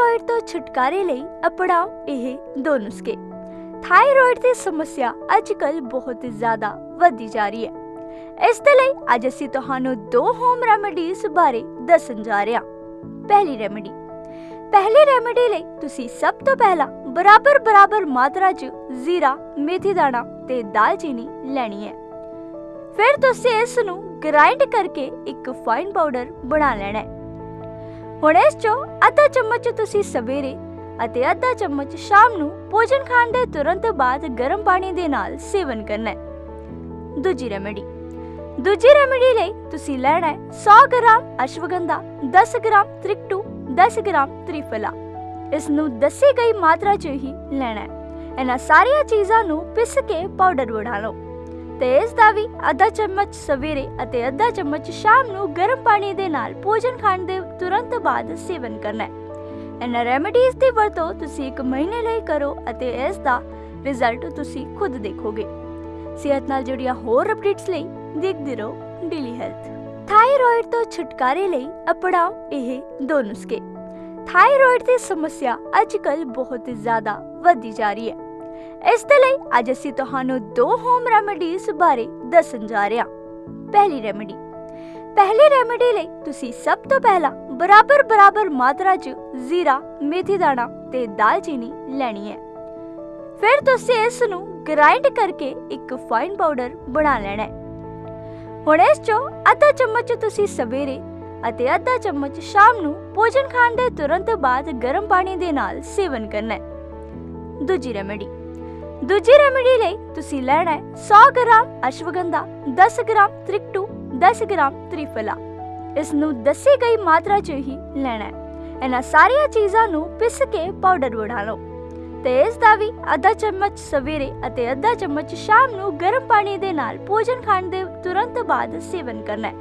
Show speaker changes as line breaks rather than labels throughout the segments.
Thyroid ਤੋਂ ਛੁਟਕਾਰੇ ਲਈ ਅਪਣਾਓ ਇਹ ਦੋ ਨੁਸਖੇ। ਥਾਇਰਾਇਡ ਦੀ ਸਮੱਸਿਆ ਅੱਜਕੱਲ ਬਹੁਤ ਜ਼ਿਆਦਾ ਵੱਧਦੀ ਜਾ ਰਹੀ ਹੈ। ਇਸ ਦੇ ਲਈ ਅੱਜ ਅਸੀਂ ਤੁਹਾਨੂੰ ਦੋ ਹੋਮ ਰੈਮੇਡੀਜ਼ ਬਾਰੇ ਦੱਸਣ ਜਾ ਰਹੇ ਹਾਂ। ਪਹਿਲੀ ਰੈਮੇਡੀ ਪਹਿਲੀ ਰੈਮੇਡੀ ਲਈ ਤੁਸੀਂ ਸਭ ਤੋਂ ਪਹਿਲਾਂ ਬਰਾਬਰ ਬਰਾਬਰ ਮਾਤਰਾ 'ਚ ਜ਼ੀਰਾ, ਮੇਥੀ ਦਾਣਾ ਤੇ ਦਾਲਚੀਨੀ ਲੈਣੀ ਹੈ। ਫਿਰ ਤੁਸੀਂ ਇਸ ਨੂੰ ਗ੍ਰਾਈਂਡ ਕਰਕੇ ਇੱਕ ਫਾਈਨ ਪਾਊਡਰ ਬਣਾ ਲੈਣਾ ਹੈ। ਹੁਣ ਇਸ 'ਚੋਂ ਅੱਧਾ ਚਮਚ ਤੁਸੀਂ ਸਵੇਰੇ ਅਤੇ ਅੱਧਾ ਚਮਚ ਸ਼ਾਮ ਨੂੰ ਭੋਜਨ ਖਾਣ ਦੇ ਤੁਰੰਤ ਬਾਅਦ ਗਰਮ ਪਾਣੀ ਦੇ ਨਾਲ ਸੇਵਨ ਕਰਨਾ ਹੈ। ਦੂਜੀ ਰੈਮੇਡੀ ਦੂਜੀ ਰੈਮੇਡੀ ਲਈ ਤੁਸੀਂ ਲੈਣਾ ਹੈ 100 gram ashwagandha 10 gram trikatu 10 gram triphala. ਇਸ ਨੂੰ ਦੱਸੀ ਗਈ ਮਾਤਰਾ 'ਚ ਹੀ ਲੈਣਾ ਹੈ। ਇਹਨਾਂ ਸਾਰੀਆਂ ਚੀਜ਼ਾਂ ਨੂੰ ਪਿਸ ਕੇ ਪਾਊਡਰ ਬਣਾ ਲਓ। ਤੇ ਇਸ ਦਾ ਵੀ ਅੱਧਾ ਚਮਚ ਸਵੇਰੇ ਅਤੇ ਅੱਧਾ ਚਮਚ ਸ਼ਾਮ ਨੂੰ ਗਰਮ ਪਾਣੀ ਦੇ ਨਾਲ ਭੋਜਨ ਖਾਣ ਦੇ ਤੁਰੰਤ ਬਾਅਦ ਸੇਵਨ ਕਰਨਾ ਹੈ। ਇਹਨਾਂ ਰੈਮੇਡੀਜ਼ ਦੀ ਵਰਤੋਂ ਤੁਸੀਂ ਇੱਕ ਮਹੀਨੇ ਲਈ ਕਰੋ ਅਤੇ ਇਸ ਦਾ ਰਿਜ਼ਲਟ ਤੁਸੀਂ ਖੁਦ ਦੇਖੋਗੇ। ਸਿਹਤ ਨਾਲ ਜੁੜੀਆਂ ਹੋਰ ਅਪਡੇਟਸ ਲਈ ਦੇਖਦੇ ਰਹੋ ਡੇਲੀ ਹੈਲਥ ਥਾਇਰਾਇਡ ਤੋਂ ਛੁਟਕਾਰੇ ਲਈ ਅਪਣਾਓ ਇਹ ਦੋ ਨੁਸਖੇ। ਥਾਇਰੋਇਡ ਦੀ ਸਮੱਸਿਆ ਅੱਜਕੱਲ ਬਹੁਤ ਜ਼ਿਆਦਾ ਵੱਧਦੀ ਜਾ ਰਹੀ ਹੈ। ਇਸ ਦੇ ਲਈ ਅੱਜ ਅਸੀਂ ਤੁਹਾਨੂੰ ਦੋ ਹੋਮ ਰੈਮੇਡੀਜ਼ ਬਾਰੇ ਦੱਸਣ ਜਾ ਰਹੇ ਹਾਂ। ਪਹਿਲੀ ਰੈਮੇਡੀ ਪਹਿਲੀ ਰੈਮੇਡੀ ਲਈ ਤੁਸੀਂ ਸਭ ਤੋਂ ਪਹਿਲਾਂ ਬਰਾਬਰ ਬਰਾਬਰ ਮਾਤਰਾ 'ਚ ਜ਼ੀਰਾ, ਮੇਥੀ ਦਾਣਾ ਤੇ ਦਾਲਚੀਨੀ ਲੈਣੀ ਹੈ। ਫਿਰ ਤੁਸੀਂ ਇਸ ਨੂੰ ਗ੍ਰਾਈਂਡ ਕਰਕੇ ਇੱਕ ਫਾਈਨ ਪਾਊਡਰ ਬਣਾ ਲੈਣਾ ਹੈ। ਹੁਣ ਇਸ 'ਚੋਂ ਅੱਧਾ ਚਮਚ ਤੁਸੀਂ ਸਵੇਰੇ ਅਤੇ ਅੱਧਾ ਚਮਚ ਸ਼ਾਮ ਨੂੰ ਭੋਜਨ ਖਾਣ ਦੇ ਤੁਰੰਤ ਬਾਅਦ ਗਰਮ ਪਾਣੀ ਦੇ ਨਾਲ ਸੇਵਨ ਕਰਨਾ ਹੈ। ਦੂਜੀ ਰੈਮੇਡੀ ਦੂਜੀ ਰੈਮੇਡੀ ਲਈ ਤੁਸੀਂ ਲੈਣਾ ਹੈ 100 gram ashwagandha 10 gram trikatu 10 gram triphala. ਇਸ ਨੂੰ ਦੱਸੀ ਗਈ ਮਾਤਰਾ 'ਚ ਹੀ ਲੈਣਾ ਹੈ। ਇਹਨਾਂ ਸਾਰੀਆਂ ਚੀਜ਼ਾਂ ਨੂੰ ਪਿਸ ਕੇ ਪਾਊਡਰ ਬਣਾ ਲਓ ਤੇ ਇਸ ਦਾ ਵੀ ਅੱਧਾ ਚਮਚ ਸਵੇਰੇ ਅਤੇ ਅੱਧਾ ਚਮਚ ਸ਼ਾਮ ਨੂੰ ਗਰਮ ਪਾਣੀ ਦੇ ਨਾਲ ਭੋਜਨ ਖਾਣ ਦੇ ਤੁਰੰਤ ਬਾਅਦ ਸੇਵਨ ਕਰਨਾ ਹੈ।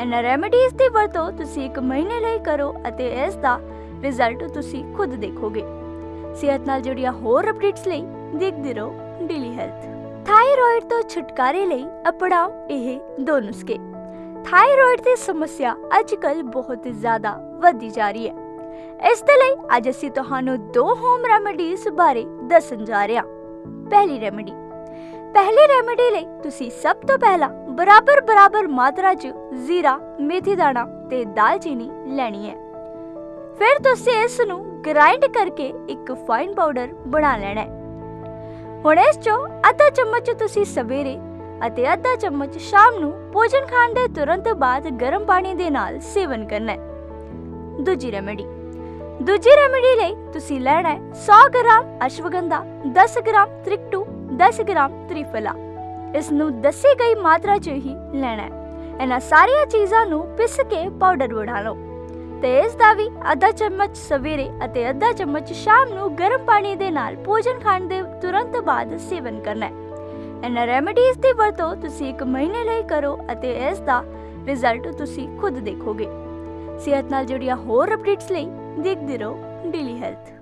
ਇਹਨਾਂ ਰੈਮੇਡੀਜ਼ ਦੀ ਵਰਤੋਂ ਤੁਸੀਂ ਇੱਕ ਮਹੀਨੇ ਲਈ ਕਰੋ ਅਤੇ ਇਸ ਦਾ ਰਿਜ਼ਲਟ ਤੁਸੀਂ ਖੁਦ ਦੇਖੋਗੇ। ਸਿਹਤ ਨਾਲ ਜੁੜੀਆਂ ਹੋਰ ਅਪਡੇਟਸ ਲਈ ਦੇਖਦੇ ਰਹੋ ਡੇਲੀ ਹੈਲਥ ਥਾਇਰਾਇਡ ਤੋਂ ਛੁਟਕਾਰੇ ਲਈ ਅਪਣਾਓ ਇਹ ਦੋ ਨੁਸਖੇ। ਥਾਇਰਾਇਡ ਦੀ ਸਮੱਸਿਆ ਅੱਜਕੱਲ ਬਹੁਤ ਜ਼ਿਆਦਾ ਵੱਧਦੀ ਜਾ ਰਹੀ ਹੈ। ਇਸ ਦੇ ਲਈ ਅੱਜ ਅਸੀਂ ਤੁਹਾਨੂੰ ਦੋ ਹੋਮ ਰੈਮੇਡੀਜ਼ ਬਾਰੇ ਦੱਸਣ ਜਾ ਰਹੇ ਹਾਂ। ਪਹਿਲੀ ਰੈਮੇਡੀ ਪਹਿਲੀ ਰੈਮੇਡੀ ਲਈ ਤੁਸੀਂ ਸਭ ਤੋਂ ਪਹਿਲਾਂ ਬਰਾਬਰ ਬਰਾਬਰ ਮਾਤਰਾ 'ਚ ਜ਼ੀਰਾ, ਮੇਥੀ ਦਾਣਾ ਤੇ ਦਾਲਚੀਨੀ ਲੈਣੀ ਹੈ। ਫਿਰ ਤੁਸੀਂ ਇਸ ਨੂੰ ਗ੍ਰਾਈਂਡ ਕਰਕੇ ਇੱਕ ਫਾਈਨ ਪਾਊਡਰ ਬਣਾ ਲੈਣਾ ਹੈ। ਹੁਣ ਇਸ 'ਚੋਂ ਅੱਧਾ ਚਮਚ ਤੁਸੀਂ ਸਵੇਰੇ ਅਤੇ ਅੱਧਾ ਚਮਚ ਸ਼ਾਮ ਨੂੰ ਭੋਜਨ ਖਾਣ ਦੇ ਤੁਰੰਤ ਬਾਅਦ ਗਰਮ ਪਾਣੀ ਦੇ ਨਾਲ ਸੇਵਨ ਕਰਨਾ ਹੈ। ਦੂਜੀ ਰੈਮੇਡੀ ਦੂਜੀ ਰੈਮੇਡੀ ਲਈ ਤੁਸੀਂ ਲੈਣਾ ਹੈ 100 gram ashwagandha 10 gram trikatu 10 gram triphala. ਇਸ ਨੂੰ ਦੱਸੀ ਗਈ ਮਾਤਰਾ 'ਚ ਹੀ ਲੈਣਾ ਹੈ। ਇਹਨਾਂ ਸਾਰੀਆਂ ਚੀਜ਼ਾਂ ਨੂੰ ਪਿਸ ਕੇ ਪਾਊਡਰ ਬਣਾ ਲਓ। ਤੇ ਇਸ ਦਾ ਵੀ ਅੱਧਾ ਚਮਚ ਸਵੇਰੇ ਅਤੇ ਅੱਧਾ ਚਮਚ ਸ਼ਾਮ ਨੂੰ ਗਰਮ ਪਾਣੀ ਦੇ ਨਾਲ ਭੋਜਨ ਖਾਣ ਦੇ ਤੁਰੰਤ ਬਾਅਦ ਸੇਵਨ ਕਰਨਾ ਹੈ। ਇਹਨਾਂ ਰੈਮੇਡੀਜ਼ ਦੀ ਵਰਤੋਂ ਤੁਸੀਂ ਇੱਕ ਮਹੀਨੇ ਲਈ ਕਰੋ ਅਤੇ ਇਸ ਦਾ ਰਿਜ਼ਲਟ ਤੁਸੀਂ ਖੁਦ ਦੇਖੋਗੇ। ਸਿਹਤ ਨਾਲ ਜੁੜੀਆਂ ਹੋਰ ਅਪਡੇਟਸ ਲਈ ਦੇਖਦੇ ਰਹੋ ਡੇਲੀ ਹੈਲਥ